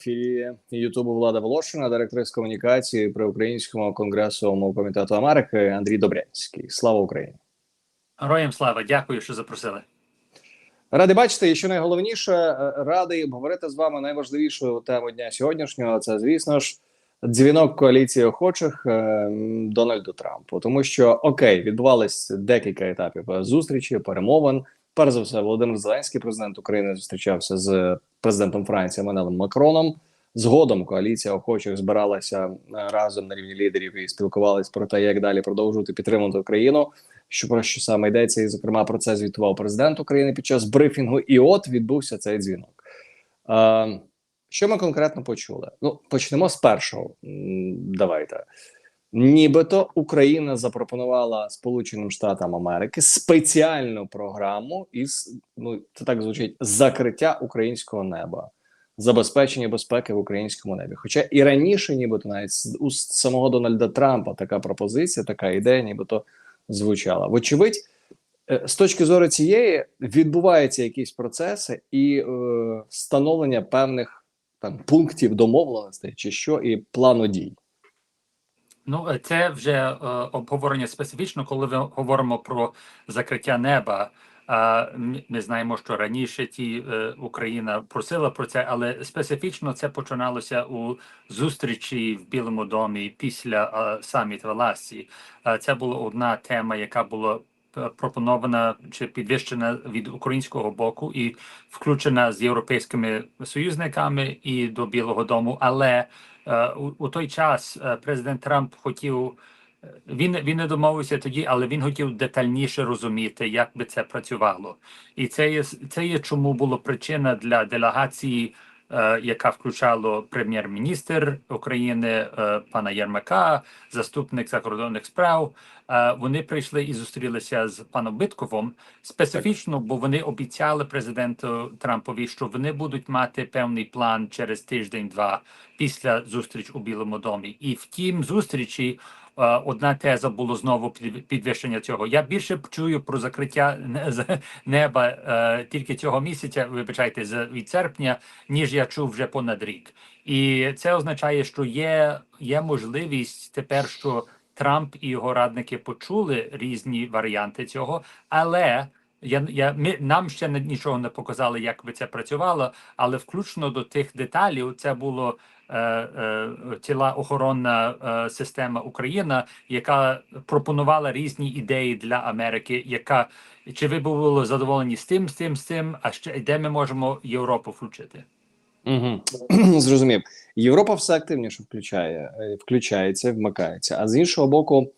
ефірі Ютубу Влада Волошина, директор з комунікації при Українському конгресовому комітету Америки Андрій Добрянський. Слава Україні! Героям слава, дякую, що запросили. Радий бачити, і що найголовніше, е, радий обговорити з вами найважливішу тему дня сьогоднішнього. Це, звісно ж, дзвінок коаліції охочих е, Дональду Трампу. Тому що окей, відбувались декілька етапів зустрічі, перемовин. Перш за все, Володимир Зеленський, президент України, зустрічався з президентом Франції Манелем Макроном. Згодом коаліція охочих збиралася е, разом на рівні лідерів і спілкувалися про те, як далі продовжувати підтримувати Україну. Що про що саме йдеться, і зокрема про це звітував президент України під час брифінгу. І от відбувся цей дзвінок. Е, що ми конкретно почули? Ну почнемо з першого. Давайте. Нібито Україна запропонувала Сполученим Штатам Америки спеціальну програму із ну це так звучить закриття українського неба, забезпечення безпеки в українському небі. Хоча і раніше, нібито навіть з самого Дональда Трампа така пропозиція, така ідея, нібито звучала. Вочевидь, е, з точки зору цієї відбуваються якісь процеси і е, встановлення певних там пунктів домовленостей чи що, і плану дій. Ну, е, це вже е, обговорення специфічно, коли ми говоримо про закриття неба. А ми знаємо, що раніше ті е, Україна просила про це, але специфічно це починалося у зустрічі в Білому домі після е, саміт в Е, це була одна тема, яка була е, пропонована чи підвищена від українського боку і включена з європейськими союзниками і до Білого Дому. Але у, у той час е, президент Трамп хотів. е, Він він не домовився тоді, але він хотів детальніше розуміти, як би це працювало, і це є це є чому була причина для делегації, е, яка включала прем'єр-міністр України е, пана Єрмака, заступник закордонних справ. Е, вони прийшли і зустрілися з паном Битковим специфічно, бо вони обіцяли президенту Трампові, що вони будуть мати певний план через тиждень-два після зустріч у Білому домі. І в тім зустрічі е, одна теза було знову під- підвищення цього. Я більше чую про закриття неба е, тільки цього місяця, вибачайте, від серпня, ніж я чув вже понад рік. І це означає, що є, є можливість тепер, що Трамп і його радники почули різні варіанти цього, але. Я, я, ми, нам ще нічого не показали, як би це працювало, але включно до тих деталів, це було е, е, ціла охоронна е, система Україна, яка пропонувала різні ідеї для Америки. Яка чи ви були задоволені з тим, з тим, з тим? А ще де ми можемо Європу включити? Угу. Зрозумів. Європа все активніше включає, е, включається, вмикається. А з іншого боку,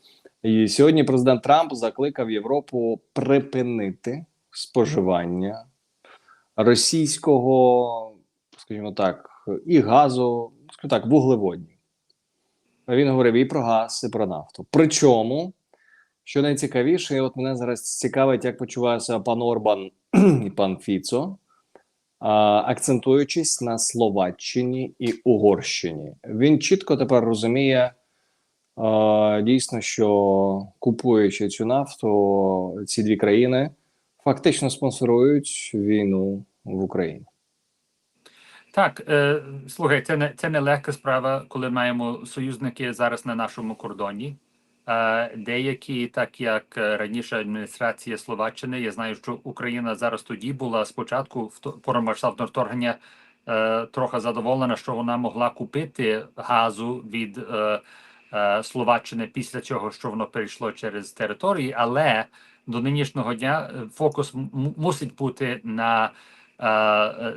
сьогодні президент Трамп закликав Європу припинити споживання російського, скажімо так, і газу, скажімо так, вуглеводнів. Він говорив і про газ, і про нафту. Причому, що найцікавіше, і от мене зараз цікавить, як почувається пан Орбан і пан Фіцо акцентуючись на Словаччині і Угорщині. Він чітко тепер розуміє дійсно, що купуючи цю нафту, ці дві країни фактично спонсорують війну в Україні. Так, е, слухай, це не це не легка справа, коли маємо союзники зараз на нашому кордоні. Е, деякі, так як е, раніше адміністрація Словаччини, я знаю, що Україна зараз тоді була спочатку в повномасштабного вторгнення е, трохи задоволена, що вона могла купити газу від е, е, Словаччини після цього, що воно перейшло через території, але до нинішнього дня е, фокус мусить бути на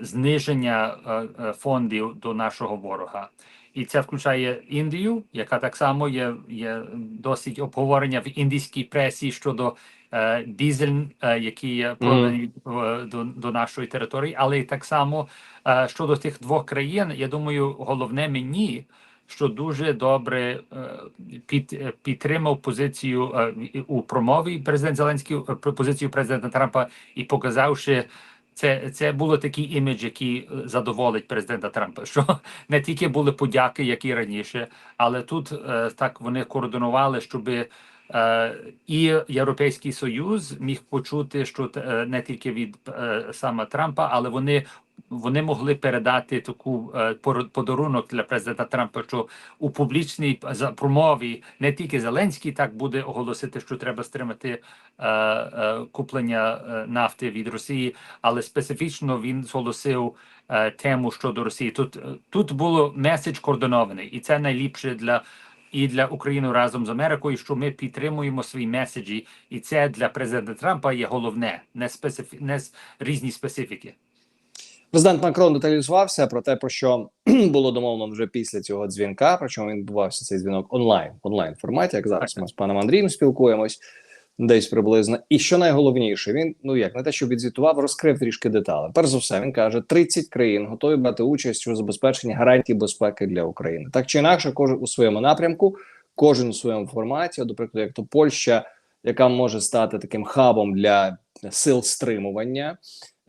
зниження е, е, фондів до нашого ворога. І це включає Індію, яка так само є, є досить обговорення в індійській пресі щодо е, дізель, е, які є продані е, до, до нашої території, але і так само е, щодо тих двох країн, я думаю, головне мені, що дуже добре е, під, е, підтримав позицію е, у промові президент Зеленський, е, позицію президента Трампа і показавши. Це, це було такий імідж, який е, задоволить президента Трампа. Що не тільки були подяки, як і раніше, але тут е, так вони координували, щоб е, і Європейський Союз міг почути, що е, не тільки від е, саме Трампа, але вони вони могли передати таку е, подарунок для президента Трампа, що у публічній промові не тільки Зеленський так буде оголосити, що треба стримати е, е, куплення нафти від Росії, але специфічно він зголосив тему щодо Росії. Тут тут було меседж координований, і це найліпше для. І для України разом з Америкою, що ми підтримуємо свої меседжі, і це для президента Трампа є головне, не специфі... не різні специфіки. Президент Макрон деталізувався про те, про що було домовлено вже після цього дзвінка. Причому він відбувався цей дзвінок онлайн в онлайн форматі. Як зараз ми з паном Андрієм спілкуємось десь приблизно. І що найголовніше, він ну як не те, що відзвітував, розкрив трішки деталі. Перш за все, він каже: 30 країн готові брати участь у забезпеченні гарантій безпеки для України. Так чи інакше, кожен у своєму напрямку, кожен у своєму форматі. До прикладу, як то Польща, яка може стати таким хабом для сил стримування.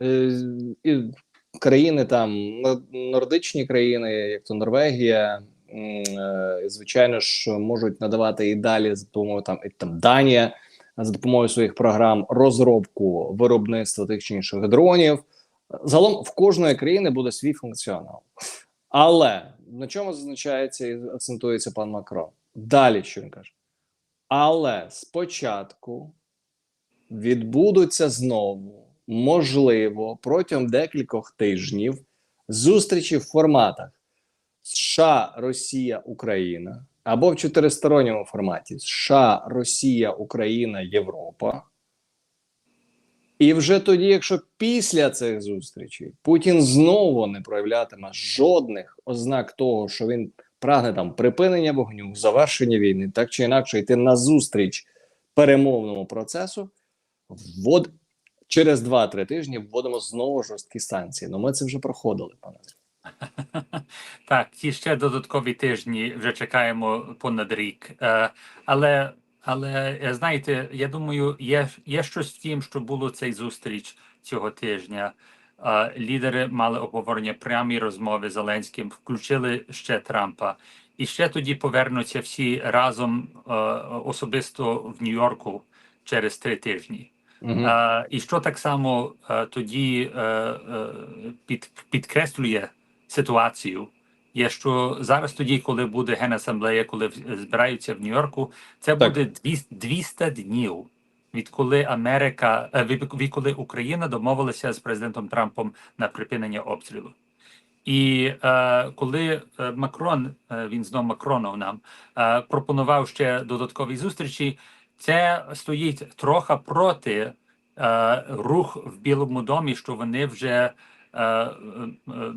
Е, і країни там нордичні країни, як то Норвегія, е, звичайно ж, можуть надавати і далі за допомогою там і там Данія за допомогою своїх програм розробку виробництва тих чи інших дронів. Загалом в кожної країни буде свій функціонал. Але на чому зазначається і акцентується пан Макрон? Далі що він каже? Але спочатку відбудуться знову, можливо, протягом декількох тижнів зустрічі в форматах США, Росія, Україна або в чотиристоронньому форматі США, Росія, Україна, Європа. І вже тоді, якщо після цих зустрічей Путін знову не проявлятиме жодних ознак того, що він прагне там припинення вогню, завершення війни, так чи інакше йти на зустріч перемовному процесу, ввод через 2-3 тижні вводимо знову жорсткі санкції. Ну ми це вже проходили, пане. Так, ті ще додаткові тижні вже чекаємо понад рік. Е, але, але е, знаєте, я думаю, є, є щось в тім, що було цей зустріч цього тижня. Е, лідери мали обговорення прямі розмови з Зеленським, включили ще Трампа. І ще тоді повернуться всі разом особисто в Нью-Йорку через три тижні. Мгм. Е, і що так само е, тоді е, е, під, підкреслює ситуацію, є, що зараз тоді, коли буде генасамблея, коли збираються в Нью-Йорку, це Так. буде 200 200 днів. Відколи Америка, від- відколи Україна домовилася з президентом Трампом на припинення обстрілу. І е, коли Макрон, він знов Макронов нам е, пропонував ще додаткові зустрічі, це стоїть трохи проти е, рух в Білому домі, що вони вже е, е, е,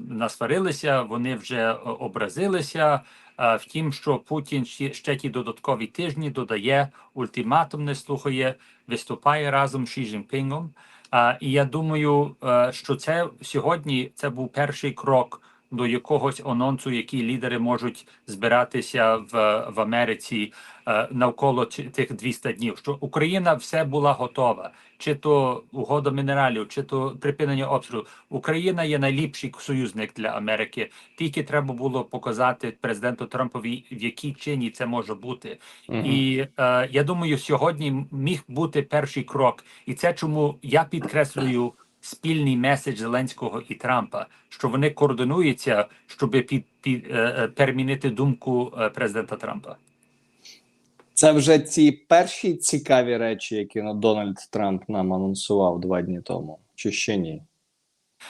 насварилися, вони вже е, образилися. Е, втім, що Путін ще, ще ті додаткові тижні додає ультиматум, не слухає, виступає разом з Ші Цзіньпінгом. А, і я думаю, е, що це сьогодні це був перший крок до якогось анонсу, які лідери можуть збиратися в, в Америці е, навколо тих 200 днів. Що Україна все була готова, чи то угода мінералів, чи то припинення обстрілу. Україна є найліпший союзник для Америки. Тільки треба було показати президенту Трампові, в якій чині це може бути. Мгм. І е, я думаю, сьогодні міг бути перший крок, і це чому я підкреслюю спільний меседж Зеленського і Трампа, що вони координуються, щоб під, під е, е, перемінити думку е, президента Трампа. Це вже ці перші цікаві речі, які ну, Дональд Трамп нам анонсував два дні тому, чи ще ні?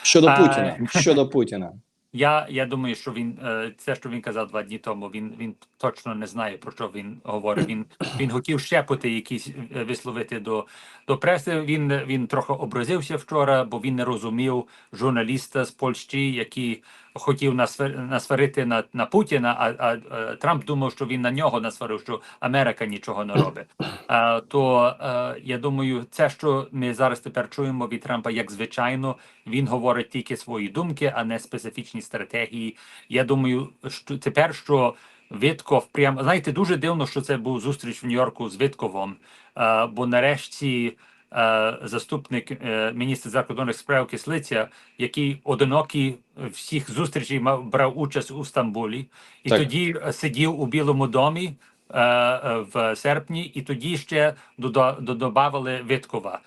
Щодо А, Путіна. Щодо Путіна. Я, я думаю, що він е, це, що він казав два дні тому, він, він точно не знає про що він говорить. Він він хотів щепоти якісь е, висловити до, до преси. Він він трохи образився вчора, бо він не розумів журналіста з Польщі, який хотів насвар- насварити на, на Путіна. А, а, е, Трамп думав, що він на нього насварив, що Америка нічого не робить. А, то е, я думаю, це, що ми зараз тепер чуємо від Трампа, як звичайно, він говорить тільки свої думки, а не специфічні стратегії. Я думаю, що тепер що Витков прямо знаєте, дуже дивно, що це був зустріч в Нью-Йорку з Витковом, е, бо нарешті. Е, Заступник е, міністра закордонних справ Кислиця, який одинокий всіх зустрічей мав брав участь у Стамбулі, і Так. тоді е, сидів у Білому домі в серпні, і тоді ще дода- додавали Виткова.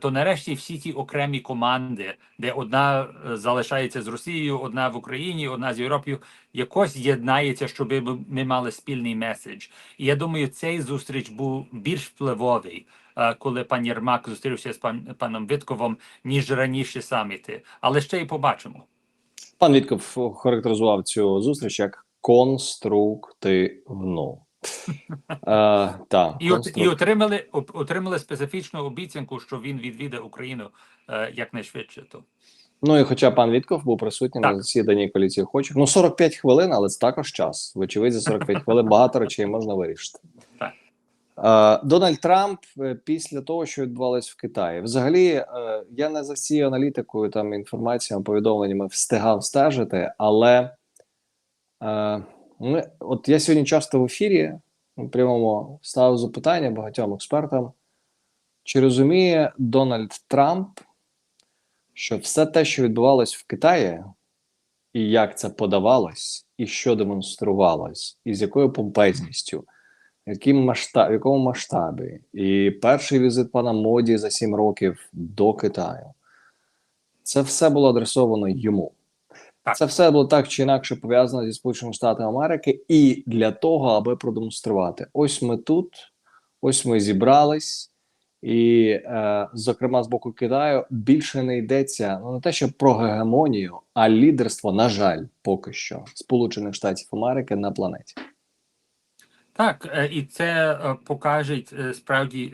то нарешті всі ті окремі команди, де одна залишається з Росією, одна в Україні, одна з Європою, якось єднається, щоб ми- мали спільний меседж. І я думаю, цей зустріч був більш впливовий, коли пан Єрмак зустрівся з пан, паном Витковим, ніж раніше саміти. Але ще й побачимо. Пан Вітков характеризував цю зустріч як конструктивну. Е, та, І, от, і отримали отримали специфічну обіцянку, що він відвідає Україну е, якнайшвидше. То Ну і хоча пан Вітков був присутній на засіданні коаліції охочих, ну 45 хвилин, але це також час. Вочевидь, за 45 хвилин багато речей можна вирішити. Е, Дональд Трамп е, після того, що відбувалось в Китаї, взагалі е, я не за всією аналітикою, там інформаціями, повідомленнями встигав стежити, але ми, от я сьогодні часто в ефірі у прямому ставив запитання багатьом експертам, чи розуміє Дональд Трамп, що все те, що відбувалось в Китаї, і як це подавалось, і що демонструвалось, і з якою помпезністю, яким масштаб, в якому масштабі, і перший візит пана Моді за сім років до Китаю, це все було адресовано йому. Так. Це все було так чи інакше пов'язано зі Сполученими Штатами Америки, і для того, аби продемонструвати: ось ми тут, ось ми зібрались. І, е, зокрема, з боку Китаю більше не йдеться ну не те, що про гегемонію, а лідерство, на жаль, поки що Сполучених Штатів Америки на планеті. Так, е, і це е, покаже е, справді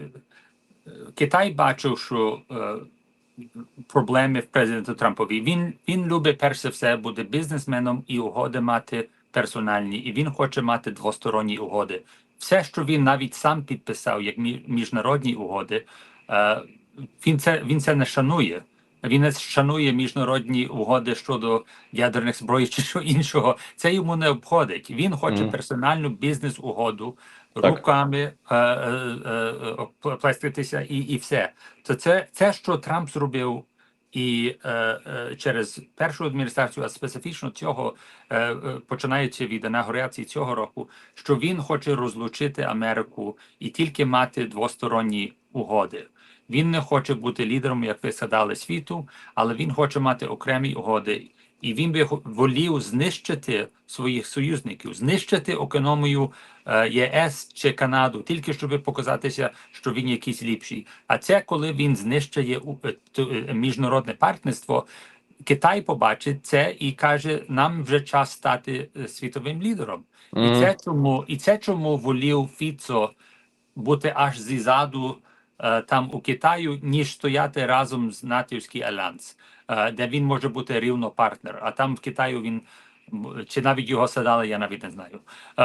Китай бачив, що проблеми в президента Трампові. Він він любить перш за все бути бізнесменом і угоди мати персональні, і він хоче мати двосторонні угоди. Все, що він навіть сам підписав, як мі- міжнародні угоди, він це він це не шанує. Він не шанує міжнародні угоди щодо ядерних зброї чи що іншого. Це йому не обходить. Він хоче Мгм. персональну бізнес-угоду руками е, е, е, е, плеститися і, і все. То це, це, що Трамп зробив і е, е, через першу адміністрацію, а специфічно цього, е, е, починаючи від інаугурації цього року, що він хоче розлучити Америку і тільки мати двосторонні угоди. Він не хоче бути лідером, як ви сказали, світу, але він хоче мати окремі угоди. І він би волів знищити своїх союзників, знищити економію е, ЄС чи Канаду, тільки щоб показатися, що він якийсь ліпший. А це коли він знищує е, е, міжнародне партнерство. Китай побачить це і каже: нам вже час стати світовим лідером. І це чому, і це чому волів Фіцо бути аж ззаду е, там у Китаю, ніж стояти разом з натівський альянс, е, де він може бути рівно партнер. А там в Китаю він чи навіть його садали, я навіть не знаю. Е,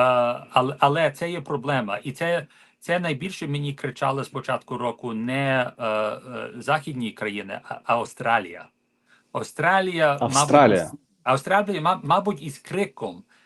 але, але це є проблема, і це. Це найбільше мені кричали з початку року не е, е, західні країни, а, Австралія. Австралія, Австралія. мабуть, Австралія, ма- мабуть, із криком е,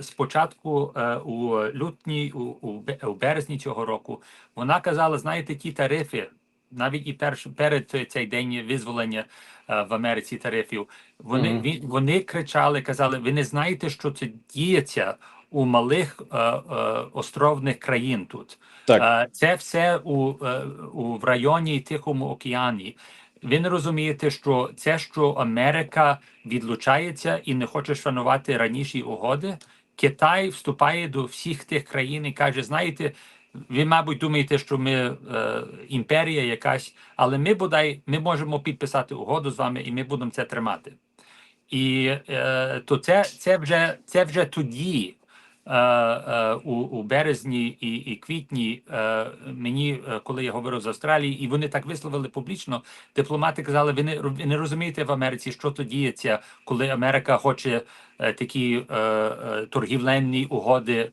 спочатку е, у лютні, у, у, березні цього року, вона казала: знаєте, ті тарифи, навіть і перш, перед цей день визволення е, в Америці тарифів, вони, Мгм. ві- вони кричали, казали: ви не знаєте, що це діється у малих е, е, островних країн тут. Так, Е, Це все у, у в районі Тихому океані. Ви не розумієте, що це, що Америка відлучається і не хоче шанувати раніші угоди. Китай вступає до всіх тих країн і каже: знаєте, ви, мабуть, думаєте, що ми е, імперія якась, але ми бодай ми можемо підписати угоду з вами, і ми будемо це тримати. І е, то це, це вже це вже тоді. Е, е, у, у березні і, і квітні е, мені, коли я говорив з Австралії, і вони так висловили публічно, дипломати казали: ви не, ви не розумієте в Америці, що то діється, коли Америка хоче такі е, угоди.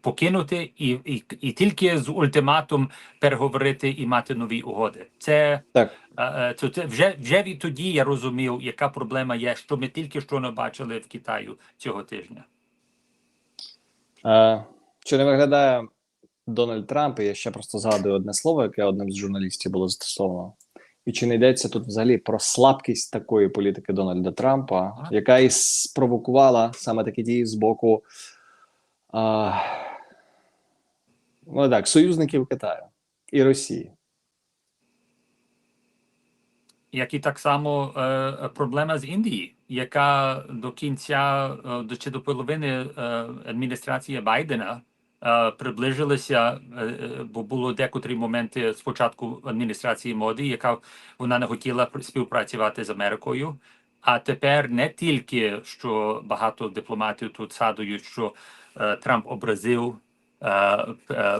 Покинути і, і, і тільки з ультиматум переговорити і мати нові угоди. Це так. Е, е, це вже вже відтоді я розумів, яка проблема є, що ми тільки що не бачили в Китаю цього тижня. Е, чи не виглядає Дональд Трамп? І я ще просто згадую одне слово, яке одним з журналістів було застосовано. І чи не йдеться тут взагалі про слабкість такої політики Дональда Трампа, яка і спровокувала саме такі дії з боку а, ну так, союзників Китаю і Росії? як і так само е, проблема з Індії, яка до кінця е, до чи до половини е, адміністрації Байдена е, приближилася, бо було декотрі моменти спочатку адміністрації моди, яка вона не хотіла співпрацювати з Америкою. А тепер не тільки що багато дипломатів тут згадують, що Трамп образив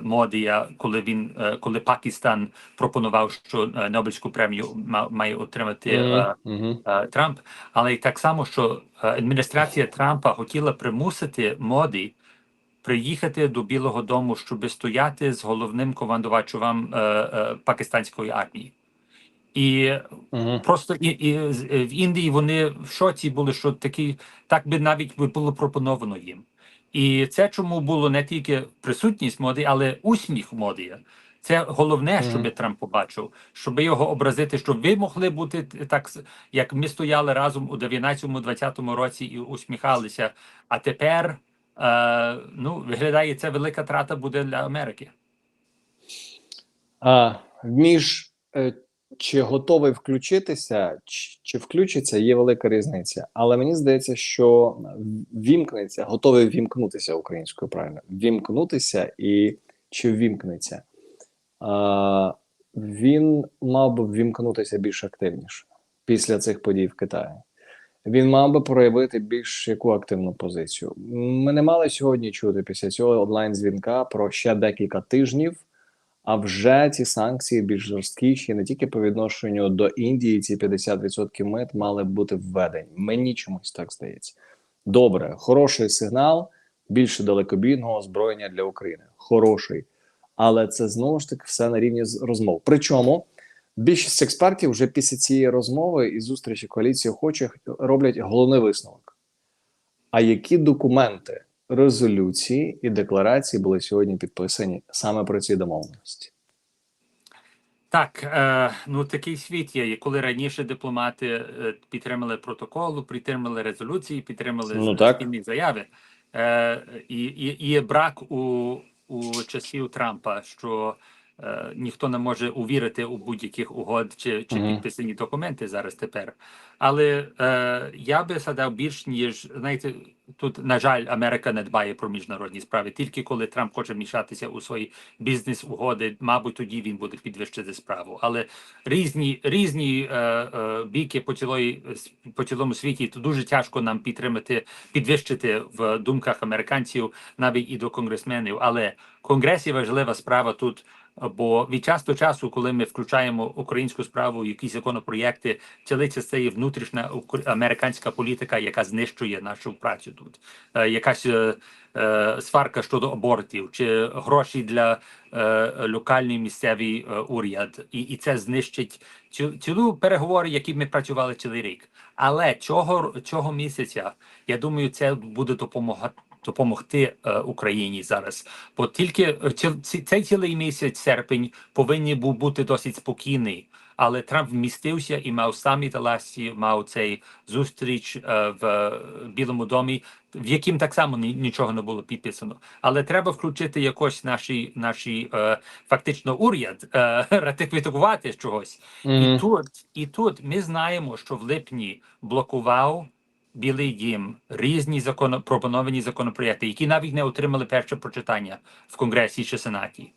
Модія, коли він е, коли Пакистан пропонував, що е, Нобелівську премію ма- має отримати е, Мгм. е, Трамп, але й так само, що е, адміністрація Трампа хотіла примусити моді приїхати до Білого Дому, щоб стояти з головним командувачем е, е, пакистанської армії. І Мгм. просто і, і е, в Індії вони в шоці були, що такі так би навіть було пропоновано їм. І це чому було не тільки присутність моди, але усміх моди. Це головне, щоб Трамп побачив, щоб його образити, щоб ви могли бути так, як ми стояли разом у 19-20 році і усміхалися. А тепер е, ну, виглядає, це велика трата буде для Америки. А, між е, чи готовий включитися, чи, чи включиться, є велика різниця. Але мені здається, що вімкнеться, готовий вімкнутися українською правильно. Вімкнутися і чи вімкнеться. А, він мав би вімкнутися більш активніше після цих подій в Китаї. Він мав би проявити більш яку активну позицію. Ми не мали сьогодні чути після цього онлайн дзвінка про ще декілька тижнів. А вже ці санкції більш жорсткіші не тільки по відношенню до Індії, ці 50% мит мали б бути введені. Мені чомусь так здається. Добре, хороший сигнал, більше далекобійного озброєння для України. Хороший. Але це знову ж таки все на рівні розмов. Причому більшість експертів вже після цієї розмови і зустрічі коаліції охочих роблять головний висновок. А які документи, резолюції і декларації були сьогодні підписані саме про ці домовленості? Так, е, ну такий світ є. І коли раніше дипломати е, підтримали протокол, підтримали резолюції, підтримали Ну, спільні заяви, е, і, і, і є брак у, у часів Трампа, що е, ніхто не може увірити у будь-яких угод чи, чи Мгм. підписані документи зараз тепер. Але е, я би згадав більш ніж знаєте, тут на жаль, Америка не дбає про міжнародні справи. Тільки коли Трамп хоче мішатися у свої бізнес-угоди, мабуть, тоді він буде підвищити справу. Але різні різні е, е, біки по цілої по цілому світі то дуже тяжко нам підтримати, підвищити в думках американців, навіть і до конгресменів. Але конгресі важлива справа тут. Бо від часу до часу, коли ми включаємо українську справу, якісь законопроєкти, цілиться це є внутрішня американська політика, яка знищує нашу працю тут. Е, якась е, е, сварка щодо абортів чи гроші для е, локальний місцевий е, уряд, і, і це знищить цю цілу переговори, які ми працювали цілий рік. Але цього цього місяця я думаю, це буде допомагати. Допомогти е, Україні зараз, бо тільки е, цей цілий місяць серпень повинен був бути досить спокійний, але Трамп вмістився і мав саміт Аласі, мав цей зустріч е, в Білому домі, в яким так само ні- нічого не було підписано. Але треба включити якось наші наші е, фактично уряд е, ратифікувати чогось. І тут, і тут ми знаємо, що в липні блокував Білий Дім різні законо, пропоновані законопроекти, які навіть не отримали перше прочитання в Конгресі чи Сенаті.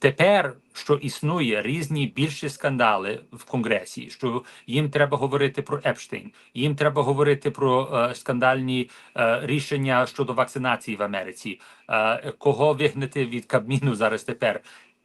Тепер, що існує різні більші скандали в Конгресі, що їм треба говорити про Епштейн, їм треба говорити про е, скандальні е, рішення щодо вакцинації в Америці, е, кого вигнати від Кабміну зараз тепер.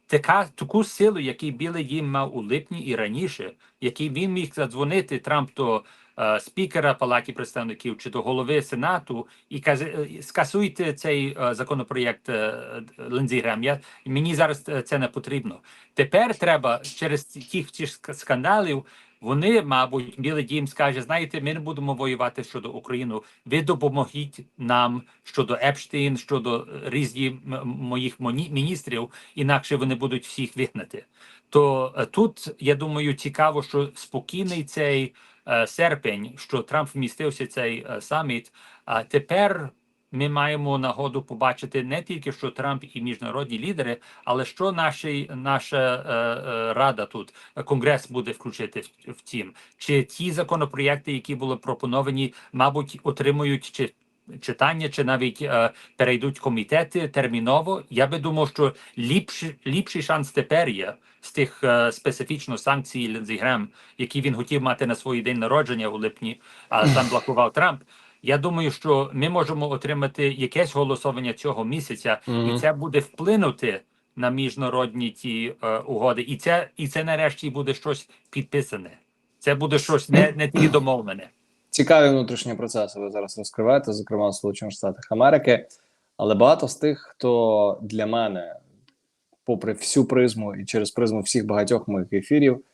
Така таку силу, який Білий Дім мав у липні і раніше, який він міг задзвонити Трамп до е, спікера Палаті представників чи до голови Сенату і каже, скасуйте цей е, законопроєкт е, Линдзі Грем. Я мені зараз е, це не потрібно. Тепер треба через тих ж скандалів. Вони, мабуть, Білий Дім скаже: знаєте, ми не будемо воювати щодо України. Ви допомогіть нам щодо Епштейн, щодо різні моїх моні- міністрів, інакше вони будуть всіх вигнати. То е, тут я думаю, цікаво, що спокійний цей е, серпень, що Трамп вмістився цей е, саміт. А тепер ми маємо нагоду побачити не тільки що Трамп і міжнародні лідери, але що наші, наша рада тут, конгрес буде включити в, тім. Чи ті законопроєкти, які були пропоновані, мабуть, отримують чи читання, чи навіть е, перейдуть комітети терміново. Я би думав, що ліпший, ліпший шанс тепер є з тих е, специфічно санкцій Ліндзі Грем, які він хотів мати на свій день народження у липні, а там блокував Трамп. Я думаю, що ми можемо отримати якесь голосування цього місяця, Мгм. і це буде вплинути на міжнародні ті е, угоди. І це, і це нарешті буде щось підписане. Це буде щось не, не тільки домовлене. Цікаві внутрішні процеси ви зараз розкриваєте, зокрема в Сполучених Штатах Америки. Але багато з тих, хто для мене, попри всю призму і через призму всіх багатьох моїх ефірів,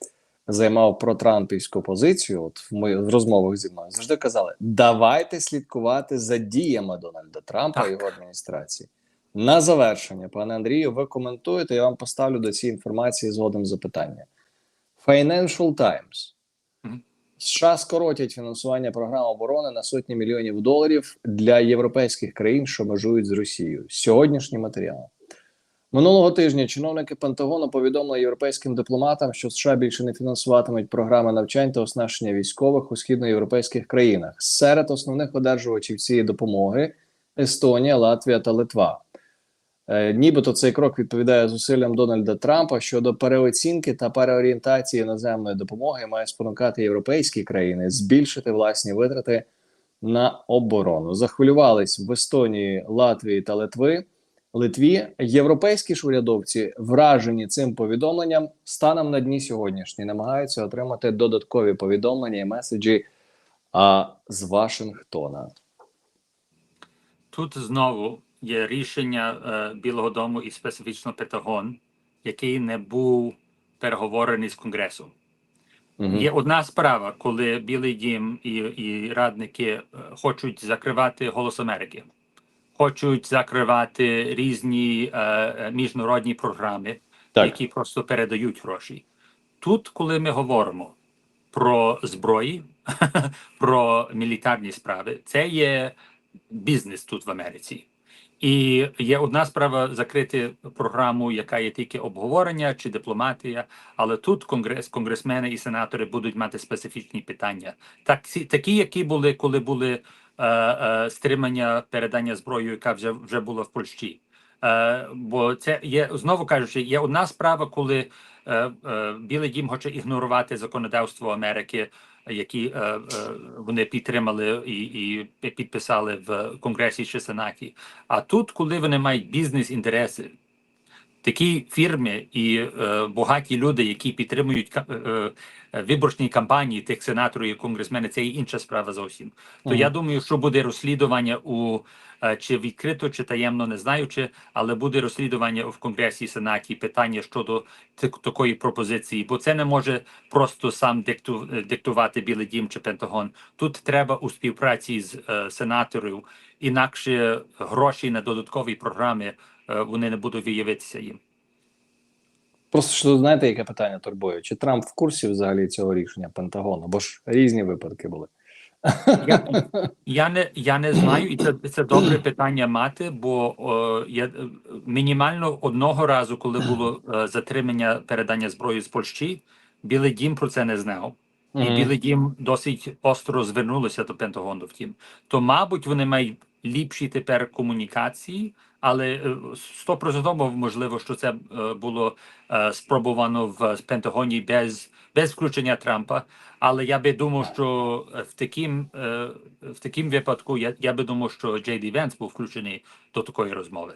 займав протрампівську позицію, от в, мої, в розмовах зі мною, завжди казали: давайте слідкувати за діями Дональда Трампа і його адміністрації. На завершення, пане Андрію, ви коментуєте. Я вам поставлю до цієї інформації згодом запитання. Financial Times. США скоротять фінансування програм оборони на сотні мільйонів доларів для європейських країн, що межують з Росією. Сьогоднішній матеріал. Минулого тижня чиновники Пентагону повідомили європейським дипломатам, що США більше не фінансуватимуть програми навчань та оснащення військових у східноєвропейських країнах. Серед основних одержувачів цієї допомоги Естонія, Латвія та Литва. Е, нібито цей крок відповідає зусиллям Дональда Трампа щодо переоцінки та переорієнтації іноземної допомоги, має спонукати європейські країни збільшити власні витрати на оборону. Захвилювались в Естонії, Латвії та Литви. Литві європейські ж урядовці, вражені цим повідомленням, станом на дні сьогоднішні намагаються отримати додаткові повідомлення і меседжі а, з Вашингтона. Тут знову є рішення е, Білого Дому і специфічно Пентагон, який не був переговорений з Конгресом. Мгм. Є одна справа, коли Білий Дім і, і радники е, хочуть закривати Голос Америки, хочуть закривати різні е, е, міжнародні програми, Так. які просто передають гроші. Тут, коли ми говоримо про зброї, про мілітарні справи, це є бізнес тут в Америці. І є одна справа закрити програму, яка є тільки обговорення чи дипломатія, але тут конгрес, конгресмени і сенатори будуть мати специфічні питання, так такі, які були, коли були е, е, стримання передання зброї, яка вже вже була в Польщі. Е, бо це є знову кажучи, є одна справа, коли е, е, Білий Дім хоче ігнорувати законодавство Америки, які е, е, вони підтримали і, і підписали в Конгресі чи Сенаті. А тут, коли вони мають бізнес-інтереси, такі фірми і е, багаті люди, які підтримують е, е, виборчні кампанії тих сенаторів і конгресменів, це і інша справа зовсім. То Мгм. я думаю, що буде розслідування у е, чи відкрито, чи таємно, не знаю, чи, але буде розслідування в Конгресі і Сенаті питання щодо так- такої пропозиції, бо це не може просто сам дикту, е, диктувати Білий Дім чи Пентагон. Тут треба у співпраці з е, сенаторів, інакше гроші на додаткові програми вони не будуть виявитися їм. Просто що знаєте, яке питання турбує? Чи Трамп в курсі взагалі цього рішення Пентагону? Бо ж різні випадки були. Я, я не я не знаю, і це, це добре питання мати, бо о, я е, мінімально одного разу, коли було е, затримання передання зброї з Польщі, Білий Дім про це не знав. І. Білий Дім досить остро звернулося до Пентагону. Втім, то мабуть вони мають ліпші тепер комунікації, але е, стопроцентово можливо, що це е, було е, спробовано в Пентагоні без, без включення Трампа. Але я би думав, що в таким, в таким випадку я, я би думав, що Джей Ді Венс був включений до такої розмови.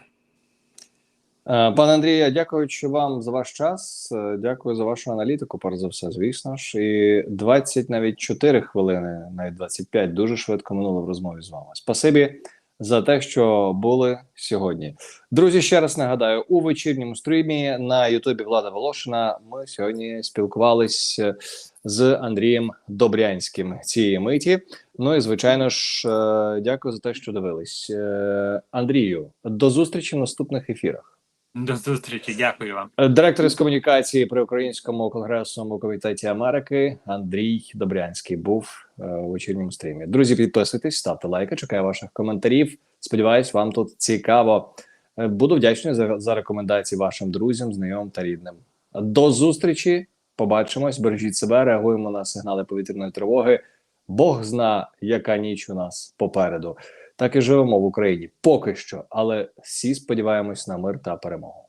Пане Андрію, дякуючи вам за ваш час. Дякую за вашу аналітику. Перш за все, звісно ж. І 20, навіть 4 хвилини, навіть 25, дуже швидко минуло в розмові з вами. Спасибі за те, що були сьогодні. Друзі, ще раз нагадаю, у вечірньому стрімі на Ютубі Влада Волошина ми сьогодні спілкувались е, з Андрієм Добрянським цієї миті. Ну і звичайно ж, е, дякую за те, що дивились. Е, Андрію, до зустрічі в наступних ефірах. До зустрічі, дякую вам. Директор з комунікації при українському конгресному комітеті Америки Андрій Добрянський був е, у вечірньому стрімі. Друзі, підписуйтесь, ставте лайки. Чекаю ваших коментарів. Сподіваюсь, вам тут цікаво. Е, Буду вдячний за, за рекомендації вашим друзям, знайомим та рідним. До зустрічі. Побачимось, бережіть себе, реагуємо на сигнали повітряної тривоги. Бог зна, яка ніч у нас попереду. Так і живемо в Україні поки що, але всі сподіваємось на мир та перемогу.